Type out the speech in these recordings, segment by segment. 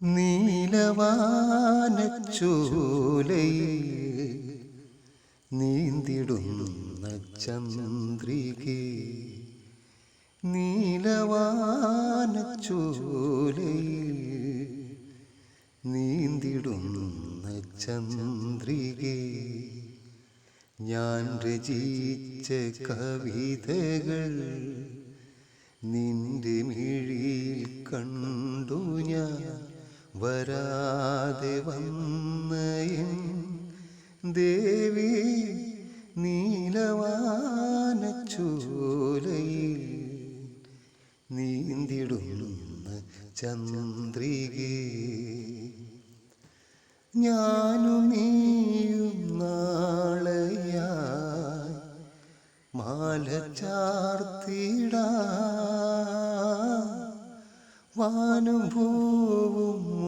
നീലവാനച്ചോലയിൽ നീന്തിടുന്ന ചന്ദ്രികെ നീലവാനച്ചോലയിൽ നീന്തിടുന്ന ചന്ദ്രികെ ഞാൻ രചിച്ച കവിതകൾ നിന്റെ മിഴിയിൽ വരാതെ വന്നയൻ ദേവി നീലവാനച്ചോലയിൽ നീന്തിടുന്ന ചന്ദ്രികേ ഞാനും നീയും നാളെയായി മാല വാനും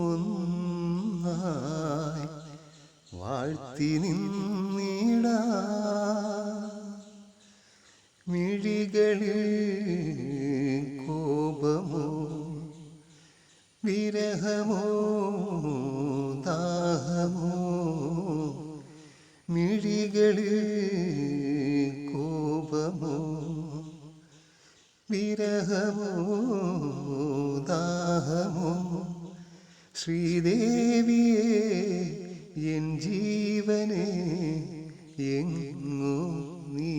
ഒന്നായി വാഴ്ത്തി നിന്നിടാ. മിഴികളിൽ കോപമോ വിരഹമോ ദാഹമോ മിഴികളിൽ കോപമോ വിരഹമോ ദാഹമോ ശ്രീദേവിയെ എൻ ജീവനെ എങ്ങോ നീ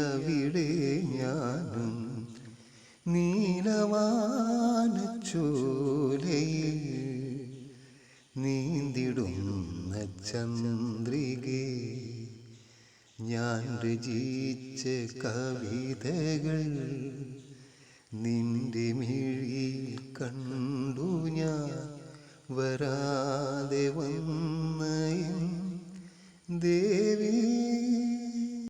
അവിടെ ഞാനും. നീലവാനച്ചോലയിൽ നീന്തിടുന്ന ചന്ദ്രികേ ഞാൻ രചിച്ച കവിതകൾ നിന്റെ മിഴിയിൽ കണ്ടു ഞാൻ വരാതെ